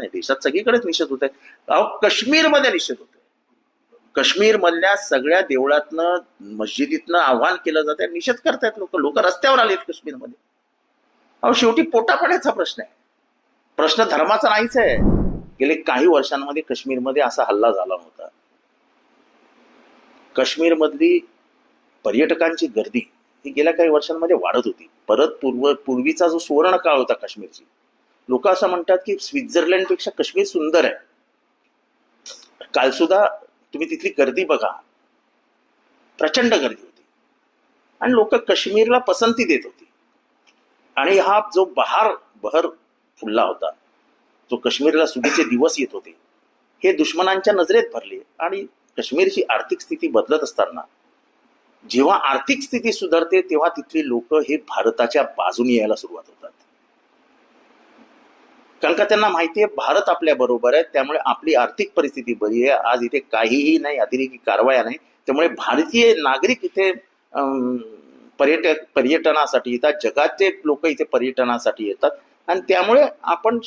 नाही देशात सगळीकडेच निषेध होत आहे अहो काश्मीरमध्ये निषेध होतोय. काश्मीर मधल्या सगळ्या देवळातनं मस्जिदीतनं आव्हान केलं जात आहे निषेध करतायत लोक. लोक रस्त्यावर आलेत काश्मीरमध्ये. अहो शेवटी पोटापाण्याचा प्रश्न आहे. प्रश्न धर्माचा नाहीच आहे. गेले काही वर्षांमध्ये काश्मीरमध्ये असा हल्ला झाला नव्हता. काश्मीरमधली पर्यटकांची गर्दी ही गेल्या काही वर्षांमध्ये वाढत होती. परत पूर्व पूर्वीचा जो सुवर्ण काळ होता काश्मीरची लोक असं म्हणतात की स्वित्झर्लंडपेक्षा काश्मीर सुंदर आहे. काल सुद्धा तुम्ही तिथली गर्दी बघा. प्रचंड गर्दी होती. आणि लोक काश्मीरला पसंती देत होती. आणि हा जो बहार बहर फुलला होता जो काश्मीरला सुगीचे दिवस येत होते हे दुश्मनांच्या नजरेत भरले. आणि काश्मीरची आर्थिक स्थिती बदलत असताना जेव्हा आर्थिक स्थिती सुधारते तेव्हा तिथली लोक हे भारताच्या बाजूने यायला सुरुवात होतात. कारण का त्यांना माहिती आहे भारत आपल्या बरोबर आहे त्यामुळे आपली आर्थिक परिस्थिती बरी आहे. आज इथे काहीही नाही अतिरेकी कारवाया नाही. त्यामुळे भारतीय नागरिक इथे पर्यटक पर्यटनासाठी येतात. जगाचे लोक इथे पर्यटनासाठी येतात. आणि त्यामुळे आपण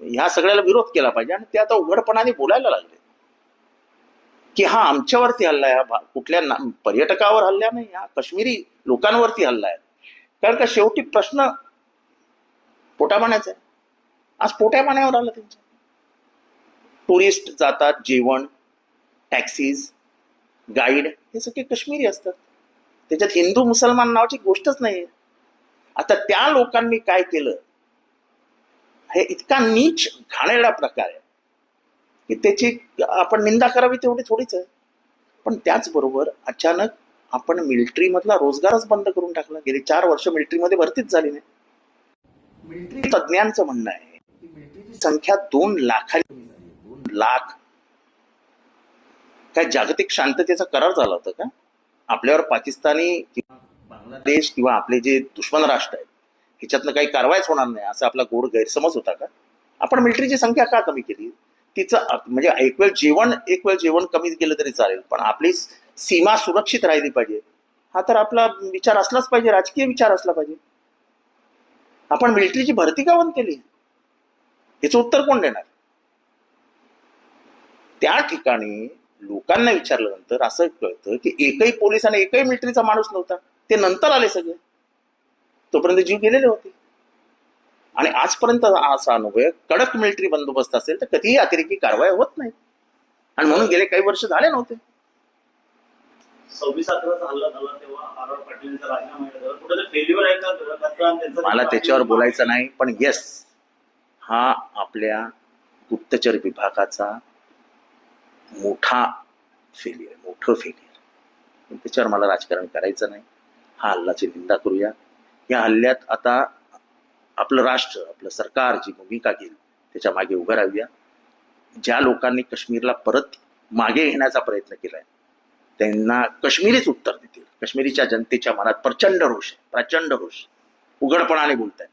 ह्या सगळ्याला विरोध केला पाहिजे. आणि ते आता उघडपणाने बोलायला लागले. की हा आमच्यावरती हल्ला आहे. कुठल्या पर्यटकावर हल्ला नाही. हा काश्मीरी लोकांवरती हल्ला आहे. कारण का शेवटी प्रश्न पोटापाण्याचा आहे. आज पोट्यापाण्यावर आलं त्यांच्या टुरिस्ट जातात जेवण टॅक्सीज गाईड हे सगळे काश्मीरी असतात. त्याच्यात हिंदू मुसलमान नावाची गोष्टच नाही आता त्या लोकांनी काय केलं? हे इतका नीच घाणेरडा प्रकार आहे. की त्याची आपण निंदा करावी तेवढी थोडीच आहे. पण त्याचबरोबर अचानक आपण मिलिटरी मधला रोजगारच बंद करून टाकला. गेली चार वर्ष मिलिटरीमध्ये भरतीच झाली नाही. मिलिटरी तज्ज्ञांचं म्हणणं आहे. संख्या दोन लाखांनी दोन लाख. काय जागतिक शांततेचा करार झाला होता का? आपल्यावर पाकिस्तानी किंवा बांगलादेश किंवा आपले जे दुश्मन राष्ट्र आहेत ह्याच्यातनं काही कारवाईच होणार नाही असा आपला गोड गैरसमज होता का? आपण मिलिटरीची संख्या का कमी केली? तिचं म्हणजे एक वेळ जेवण एक वेळ जेवण कमी केलं तरी चालेल पण आपली सीमा सुरक्षित राहिली पाहिजे. हा तर आपला विचार असलाच पाहिजे राजकीय विचार असला पाहिजे. आपण मिलिटरीची भरती का बंद केली? याचं उत्तर कोण देणार? त्या ठिकाणी लोकांना विचारल्यानंतर असं कळतं की एकही पोलीस आणि एकही मिलिटरीचा माणूस नव्हता. ते नंतर आले सगळे. तोपर्यंत जीव गेलेले होते. आणि आजपर्यंत असा अनुभव आहे, कडक मिलिटरी बंदोबस्त असेल तर कधीही अतिरेकी कारवाई होत नाही. आणि म्हणून गेले काही वर्ष झाले नव्हते. मला त्याच्यावर बोलायचं नाही पण येस हा आपल्या गुप्तचर विभागाचा मोठा फेलियर मोठं फेलियर त्याच्यावर मला राजकारण करायचं नाही. हा हल्लाची निंदा करूया. या हल्ल्यात आता आपलं राष्ट्र आपलं सरकार जी भूमिका घेईल त्याच्यामागे उभं राहूया. ज्या लोकांनी काश्मीरला परत मागे घेण्याचा प्रयत्न केलाय त्यांना काश्मीरीच उत्तर देतील. काश्मीरीच्या जनतेच्या मनात प्रचंड रोष आहे प्रचंड रोष उघडपणाने बोलतायत.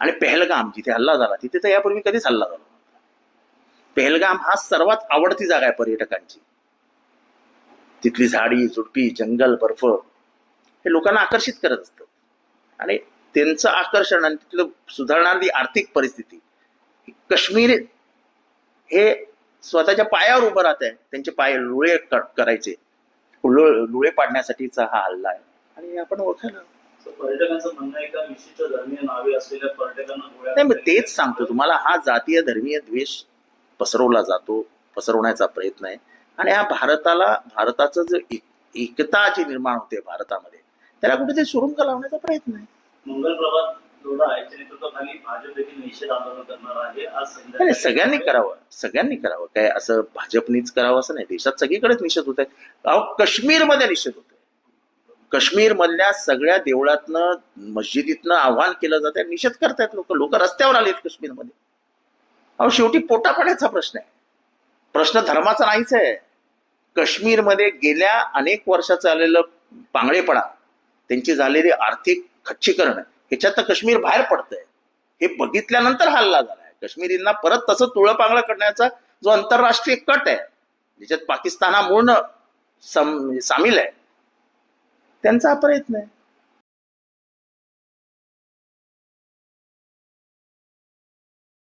आणि पहलगाम जिथे हल्ला झाला तिथे तर यापूर्वी कधीच हल्ला झाला पहलगाम पेहलगाम हा सर्वात आवडती जागा आहे पर्यटकांची. तिथली झाडी झुडपी जंगल बर्फ हे लोकांना आकर्षित करत असतं. आणि त्यांचं आकर्षण आणि तिथलं सुधारणारी आर्थिक परिस्थिती काश्मीर हे स्वतःच्या पायावर उभं राहत आहे. त्यांचे पाय लुळे करायचे. लुळे पाडण्यासाठीचा हा हल्ला आहे. आणि आपण ओळखायला पर्यटकांचं म्हणणं आहे का विशिष्ट धर्मीय नावे असलेल्या पर्यटकांना गोळ्या नाही मग तेच सांगतो तुम्हाला. हा जातीय धर्मीय द्वेष पसरवला जातो पसरवण्याचा प्रयत्न आहे. आणि हा भारताला भारताचं जे एक- एकता जी निर्माण होते भारतामध्ये त्याला कुठेतरी सुरुंग लावण्याचा प्रयत्न आहे. मंगल प्रभात सगळ्यांनी करावं. सगळ्यांनी करावं. काय असं भाजपनीच करावं असं नाही. देशात सगळीकडेच निषेध होत आहे काश्मीरमध्ये निषेध होत काश्मीर मधल्या सगळ्या देवळातनं मस्जिदीतनं आव्हान केलं जात आहे निषेध करतायत लोक. लोक रस्त्यावर आलेत काश्मीरमध्ये. अहो शेवटी पोटापाण्याचा प्रश्न आहे. प्रश्न धर्माचा नाहीच आहे. काश्मीरमध्ये गेल्या अनेक वर्षाचं आलेलं पांगळेपणा त्यांची झालेली आर्थिक खच्चीकरण ह्याच्यात तर काश्मीर बाहेर पडतंय. हे बघितल्यानंतर हल्ला झालाय काश्मीरींना परत तसं तुळपांगळं करण्याचा जो आंतरराष्ट्रीय कट आहे ज्याच्यात पाकिस्तानामुळं सम- सामील आहे त्यांचा हा प्रयत्न आहे.